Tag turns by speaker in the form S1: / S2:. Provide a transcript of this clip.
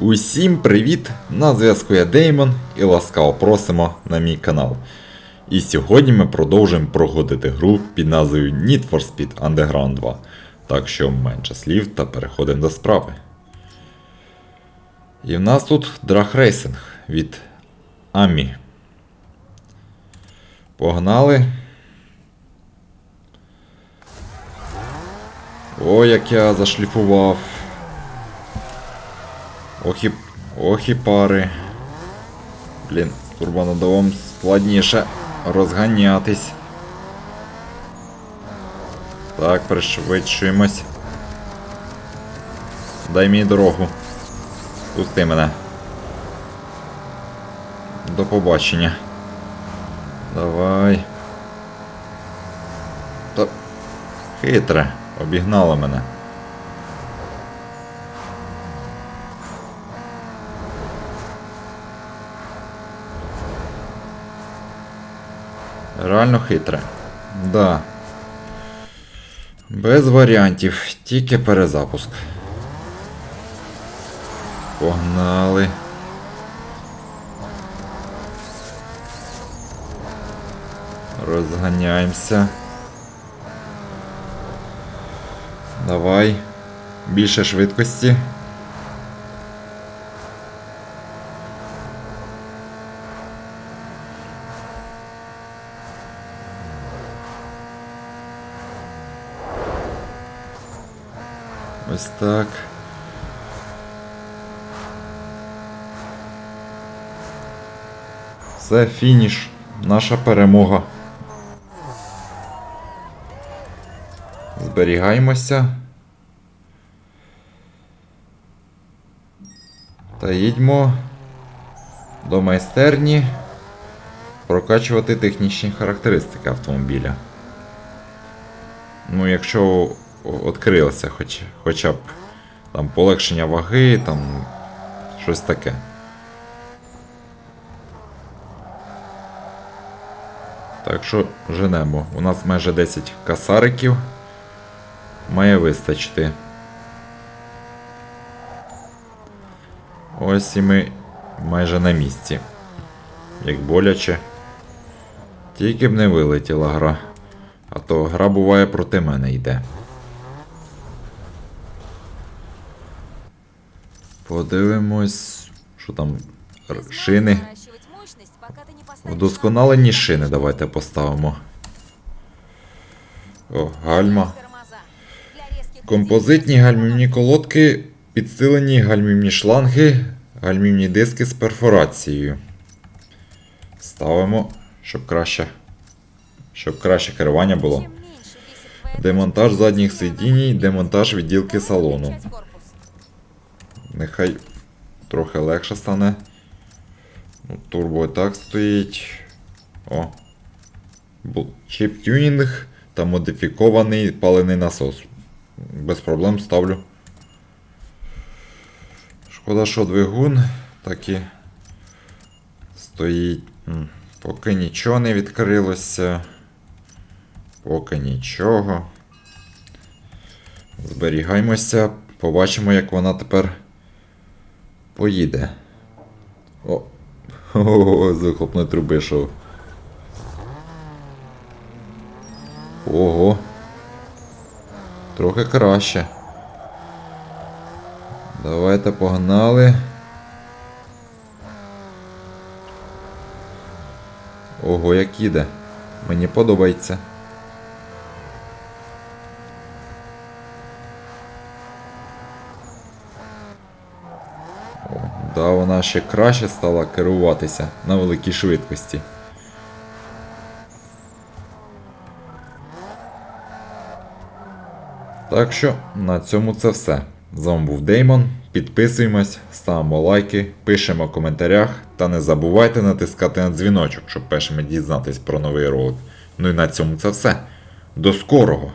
S1: Усім привіт! На зв'язку я Деймон і ласкаво просимо на мій канал. І сьогодні ми продовжуємо проходити гру під назвою Need for Speed Underground 2. Так що менше слів та переходимо до справи. І в нас тут драг-рейсинг від Амі. Погнали. О, як я зашліфував. Ох і, ох пари. Блін, з турбонадовом складніше розганятись. Так, пришвидшуємось. Дай мені дорогу. Пусти мене. До побачення. Давай. Та... Хитре, обігнала мене. Реально хитре. Да. Без варіантів, тільки перезапуск. Погнали. Розганяємося. Давай. Більше швидкості. Ось так. Все, фініш. Наша перемога. Зберігаємося. Та їдьмо до майстерні прокачувати технічні характеристики автомобіля. Ну, якщо відкрилося хоч, хоча б там полегшення ваги, там щось таке. Так що женемо. У нас майже 10 касариків. Має вистачити. Ось і ми майже на місці. Як боляче. Тільки б не вилетіла гра. А то гра буває проти мене йде. Подивимось, що там шини. Вдосконалені шини давайте поставимо. О, гальма. Композитні гальмівні колодки, підсилені гальмівні шланги, гальмівні диски з перфорацією. Ставимо, щоб краще, щоб краще керування було. Демонтаж задніх сидінь, демонтаж відділки салону. Нехай трохи легше стане. Ну, турбо і так стоїть. О. Чіп тюнінг та модифікований паливний насос. Без проблем ставлю. Шкода, що двигун так і стоїть. Поки нічого не відкрилося. Поки нічого. Зберігаємося, побачимо, як вона тепер поїде. О, О, з вихлопної труби йшов. Ого. Трохи краще. Давайте погнали. Ого, як їде. Мені подобається. Да, вона ще краще стала керуватися на великій швидкості. Так що на цьому це все. З вами був Деймон. Підписуємось, ставимо лайки, пишемо в коментарях та не забувайте натискати на дзвіночок, щоб першими дізнатись про новий ролик. Ну і на цьому це все. До скорого!